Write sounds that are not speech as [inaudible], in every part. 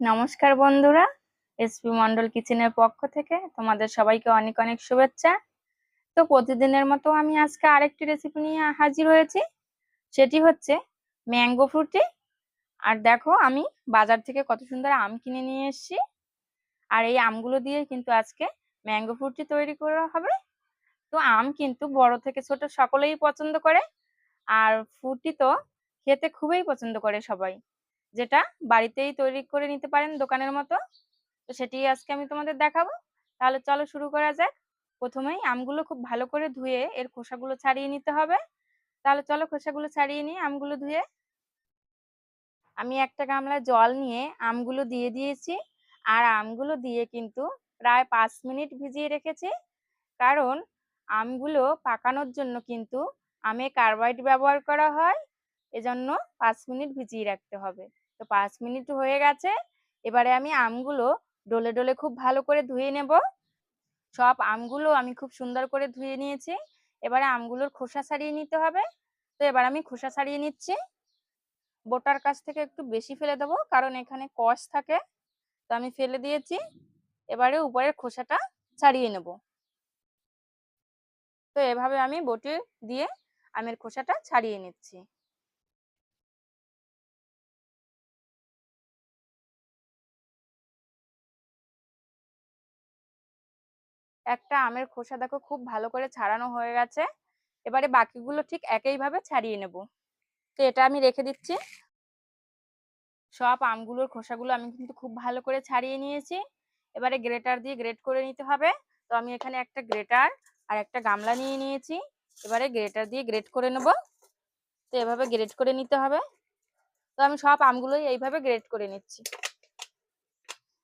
নমস্কার বন্ধুরা, এসপি মন্ডল কিচেনের পক্ষ থেকে তোমাদের সবাইকে অনেক অনেক শুভেচ্ছা। তো প্রতিদিনের মতো আমি আজকে আরেকটি রেসিপি নিয়ে হাজির হয়েছি, সেটি হচ্ছে ম্যাঙ্গো ফ্রুটি আর দেখো, আমি বাজার থেকে কত সুন্দর আম কিনে নিয়ে এসেছি। আর এই আমগুলো দিয়ে কিন্তু আজকে ম্যাঙ্গো ফ্রুটি তৈরি করা হবে। তো আম কিন্তু বড় থেকে ছোট সকলেই পছন্দ করে। আর ফ্রুটি তো খেতে খুবই পছন্দ করে সবাই। যেটা বাড়িতেই তৈরি করে নিতে পারেন দোকানের মতো। তো সেটি আজকে আমি তোমাদের দেখাবো। তাহলে চলো শুরু করা যাক। প্রথমেই আমগুলো খুব ভালো করে ধুয়ে এর খোসাগুলো ছাড়িয়ে নিতে হবে। তাহলে চলো খোসাগুলো ছাড়িয়ে নিই আমগুলো ধুয়ে আমি একটা গামলায় জল নিয়ে আমগুলো দিয়ে দিয়েছি। আর আমগুলো দিয়ে কিন্তু প্রায় পাঁচ মিনিট ভিজিয়ে রেখেছি। কারণ আমগুলো পাকানোর জন্য কিন্তু আমে কার্বাইড ব্যবহার করা হয়। এজন্য পাঁচ মিনিট ভিজিয়ে রাখতে হবে। তো পাঁচ মিনিট হয়ে গেছে। এবারে আমি আমগুলো ডলে ডলে খুব ভালো করে ধুয়ে নেব। সব আমগুলো আমি খুব সুন্দর করে ধুয়ে নিয়েছি। এবারে আমগুলোর খোসা ছাড়িয়ে নিতে হবে। তো এবার আমি খোসা ছাড়িয়ে নিচ্ছি। বোটার কাছ থেকে একটু বেশি ফেলে দেবো, কারণ এখানে কষ থাকে। তো আমি ফেলে দিয়েছি। এবারে উপরের খোসাটা ছাড়িয়ে নেব। তো এভাবে আমি বটি দিয়ে আমের খোসাটা ছাড়িয়ে নিচ্ছি। একটা আমের খোসা দেখো খুব ভালো করে ছাড়ানো হয়ে গেছে। এবারে বাকিগুলো ঠিক একইভাবে ছাড়িয়ে নেব। তো এটা আমি রেখে দিচ্ছি। সব আমগুলোর খোসাগুলো আমি কিন্তু খুব ভালো করে ছাড়িয়ে নিয়েছি। এবারে গ্রেটার দিয়ে গ্রেট করে নিতে হবে। তো আমি এখানে একটা গ্রেটার আর একটা গামলা নিয়ে নিয়েছি। এবারে গ্রেটার দিয়ে গ্রেট করে নেব। তো এভাবে গ্রেট করে নিতে হবে। তো আমি সব আমগুলোই এইভাবে গ্রেট করে নিচ্ছি।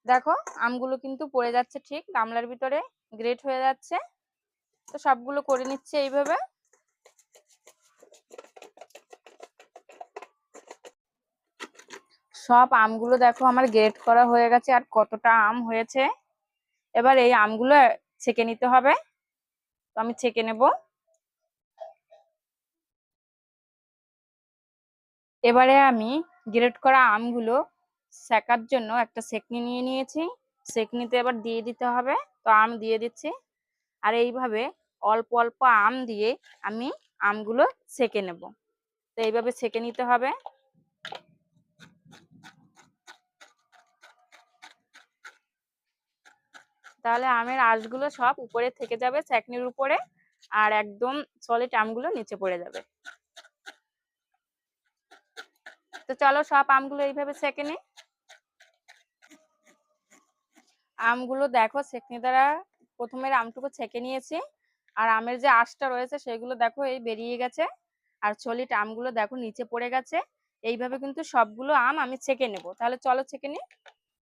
দেখো, আমগুলো কিন্তু পড়ে যাচ্ছে ঠিক, গামলার ভিতরে গ্রেট হয়ে যাচ্ছে। তো সবগুলো করে নিচ্ছে এইভাবে। সব আমগুলো দেখো আমার গ্রেট করা হয়ে গেছে আর কতটা আম হয়েছে। এবার এই আমগুলো ছেঁকে নিতে হবে। তো আমি ছেঁকে নেব। এবারে আমি গ্রেট করা আমগুলো সেকার জন্য একটা সেকনি নিয়ে নিয়েছি। সেকনিতে এবার দিয়ে দিতে হবে। তো আম দিয়ে দিচ্ছি। আর এইভাবে অল্প অল্প আম দিয়ে আমি আমগুলো সেকে নেব। তো এইভাবে সেকে নিতে হবে। তাহলে আমের আঁশগুলো সব উপরে থেকে যাবে চাকনির উপরে আর একদম সলিড আমগুলো নিচে পড়ে যাবে। তো চলো সব আমগুলো এইভাবে সেকে নিই আমগুলো দেখো সেকনি দ্বারা প্রথমের আমটুকু ছেঁকে নিয়েছি। আর আমের যে আঁশটা রয়েছে সেগুলো দেখো এই বেরিয়ে গেছে। আর সলিড আমগুলো দেখো নিচে পড়ে গেছে। এইভাবে কিন্তু সবগুলো আম আমি ছেঁকে নেব। তাহলে চলো ছেঁকে নিই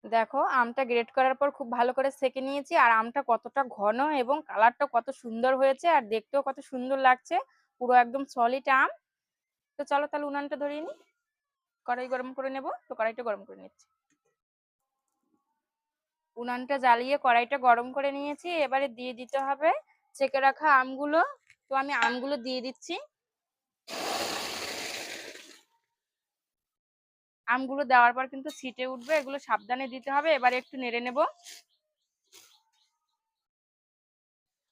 দেখো আমটা গ্রেট করার পর খুব ভালো করে সেকে নিয়েছি। আর আমটা কতটা ঘন এবং কালারটা কত সুন্দর হয়েছে আর দেখতেও কত সুন্দর লাগছে। পুরো একদম সলিড আম। তো চলো তাহলে উনানটা ধরিয়ে নিই কড়াই গরম করে নেব। তো কড়াইটা গরম করে নিচ্ছি। উনানটা জ্বালিয়ে কড়াইটা গরম করে নিয়েছি, এবারে দিয়ে দিতে হবে ছেঁকে রাখা আমগুলো। তো আমি আমগুলো দিয়ে দিচ্ছি। আমগুলো দেওয়ার পর কিন্তু ছিটে উঠবে, এগুলো সাবধানে দিতে হবে, এবারে একটু নেড়ে নেব।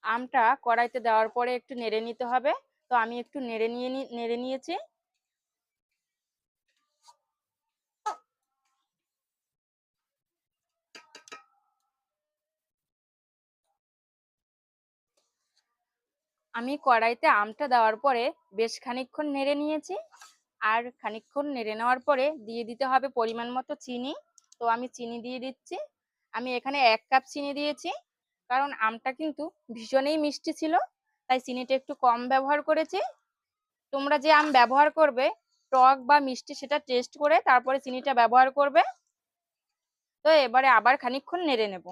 আমটা কড়াইতে দেওয়ার পরে একটু নেড়ে নিতে হবে। তো আমি একটু নেড়ে নিয়ে নেড়ে নিয়েছি। আমি কড়াইতে আমটা দেওয়ার পরে বেশ খানিকক্ষণ নেড়ে নিয়েছি। আর খানিকক্ষণ নেড়ে নেওয়ার পরে দিয়ে দিতে হবে পরিমাণ মতো চিনি। তো আমি চিনি দিয়ে দিচ্ছি। আমি এখানে এক কাপ চিনি দিয়েছি। কারণ আমটা কিন্তু ভীষণই মিষ্টি ছিল, তাই চিনিটা একটু কম ব্যবহার করেছি। তোমরা যে আম ব্যবহার করবে, টক বা মিষ্টি সেটা টেস্ট করে তারপরে চিনিটা ব্যবহার করবে। তো এবারে আবার খানিকক্ষণ নেড়ে নেব।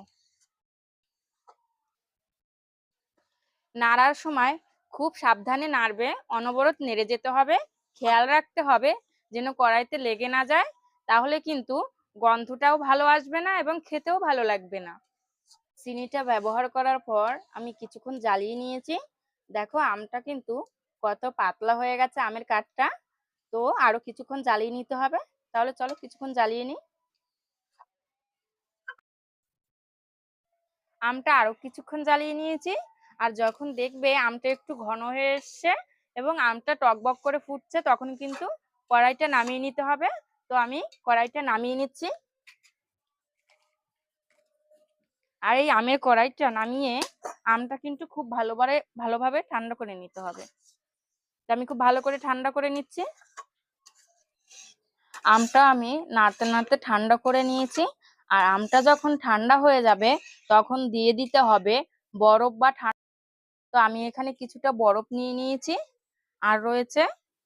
নাড়ার সময় খুব সাবধানে নাড়বে, অনবরত নেড়ে যেতে হবে, খেয়াল রাখতে হবে যেন কড়াইতে লেগে না যায়, তাহলে কিন্তু গন্ধটাও ভালো আসবে না এবং খেতেও ভালো লাগবে না। চিনিটা ব্যবহার করার পর আমি কিছুক্ষণ জ্বালিয়ে নিয়েছি। দেখো আমটা কিন্তু কত পাতলা হয়ে গেছে আমের কাঠটা। তো আরও কিছুক্ষণ জ্বালিয়ে নিতে হবে। তাহলে চলো কিছুক্ষণ জ্বালিয়ে নিই। আমটা আরও কিছুক্ষণ জ্বালিয়ে নিয়েছি। আর যখন দেখবে আমটা একটু ঘন হয়ে এসছে এবং আমটা টকবক করে ফুটছে, তখন কিন্তু কড়াইটা নামিয়ে নিতে হবে। তো আমি কড়াইটা নামিয়ে নিচ্ছি। আর এই আমের কড়াইটা নামিয়ে আমটা কিন্তু খুব ভালোভাবে ভালোভাবে ঠান্ডা করে নিতে হবে। তো আমি খুব ভালো করে ঠান্ডা করে নিচ্ছি। আমটা আমি নাড়তে নাড়তে ঠান্ডা করে নিয়েছি। আর আমটা যখন ঠান্ডা হয়ে যাবে, তখন দিয়ে দিতে হবে বরফ বা তো আমি এখানে কিছুটা বরফ নিয়ে নিয়েছি। আর রয়েছে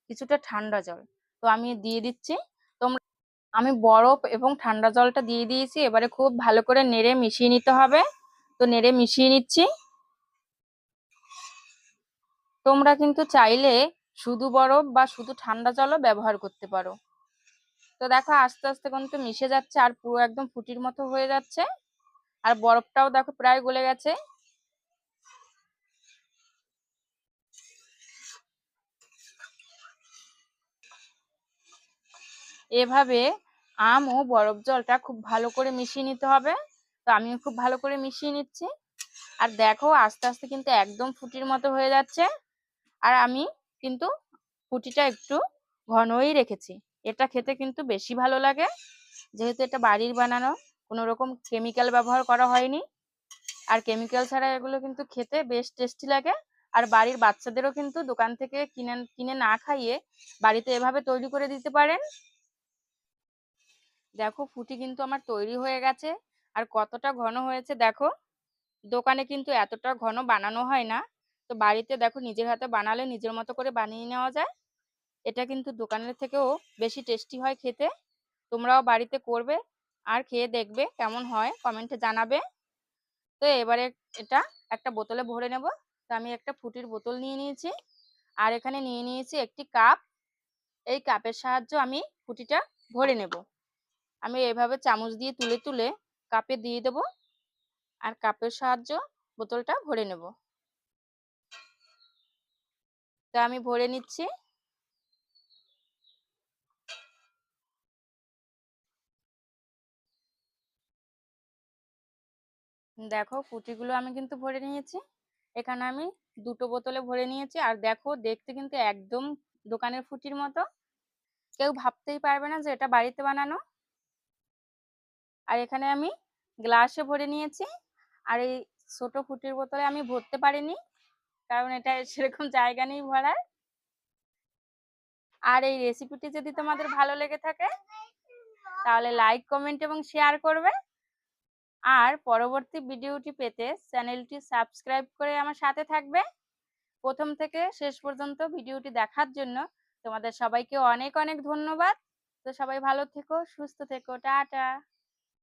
কিছুটা ঠান্ডা জল। তো আমি দিয়ে দিচ্ছি। তোমরা, আমি বরফ এবং ঠান্ডা জলটা দিয়ে দিয়েছি। এবারে খুব ভালো করে নেড়ে মিশিয়ে নিতে হবে। তো নেড়ে মিশিয়ে নিচ্ছি। তোমরা কিন্তু চাইলে শুধু বরফ বা শুধু ঠান্ডা জলও ব্যবহার করতে পারো। তো দেখো, আস্তে আস্তে কিন্তু মিশে যাচ্ছে আর পুরো একদম ফুটির মতো হয়ে যাচ্ছে। আর বরফটাও দেখো প্রায় গলে গেছে। এভাবে আম ও বরফ জলটা খুব ভালো করে মিশিয়ে নিতে হবে। তো আমিও খুব ভালো করে মিশিয়ে নিচ্ছি। আর দেখো, আস্তে আস্তে কিন্তু একদম ফুটির মতো হয়ে যাচ্ছে। আর আমি কিন্তু ফুটিটা একটু ঘনই রেখেছি। এটা খেতে কিন্তু বেশি ভালো লাগে। যেহেতু এটা বাড়ির বানানো, কোনো রকম কেমিক্যাল ব্যবহার করা হয়নি। আর কেমিক্যাল ছাড়া এগুলো কিন্তু খেতে বেশ টেস্টি লাগে। আর বাড়ির বাচ্চাদেরও কিন্তু দোকান থেকে কিনে কিনে না খাইয়ে বাড়িতে এভাবে তৈরি করে দিতে পারেন। দেখো ফুটি কিন্তু আমার তৈরি হয়ে গেছে। আর কতটা ঘন হয়েছে দেখো। দোকানে কিন্তু এতটা ঘন বানানো হয় না। তো বাড়িতে দেখো নিজের হাতে বানালে নিজের মতো করে বানিয়ে নেওয়া যায়। এটা কিন্তু দোকানের থেকেও বেশি টেস্টি হয় খেতে। তোমরাও বাড়িতে করবে আর খেয়ে দেখবে কেমন হয়, কমেন্টে জানাবে। তো এবারে এটা একটা বোতলে ভরে নেব। তো আমি একটা ফুটির বোতল নিয়ে নিয়েছি। আর এখানে নিয়ে নিয়েছি একটি কাপ। এই কাপের সাহায্যে আমি ফুটিটা ভরে নেব। আমি এভাবে চামচ দিয়ে তুলে তুলে কাপে দিয়ে দেব। আর কাপের সাহায্য বোতলটা ভরে নেব। তো আমি ভরে নিচ্ছি। দেখো ফুটিগুলো আমি কিন্তু ভরে নিয়েছি। এখানে আমি দুটো বোতলে ভরে নিয়েছি। আর দেখো দেখতে কিন্তু একদম দোকানের ফুটির মতো। কেউ ভাবতেই পারবে না যে এটা বাড়িতে বানানো। আর এখানে আমি গ্লাসে ভরে নিয়েছি। আর এই ছোট ফুটির বোতলে আমি ভরতে পারিনি, কারণ এটা [laughs] সেরকম জায়গা নেই ভরার। আর এই রেসিপিটি যদি তোমাদের ভালো লেগে থাকে, তাহলে লাইক কমেন্ট এবং শেয়ার করবে। আর পরবর্তী ভিডিওটি পেতে চ্যানেলটি সাবস্ক্রাইব করে আমার সাথে থাকবে। প্রথম থেকে শেষ পর্যন্ত ভিডিওটি দেখার জন্য তোমাদের সবাইকে অনেক অনেক ধন্যবাদ। তো সবাই ভালো থেকো, সুস্থ থেকো, টাটা।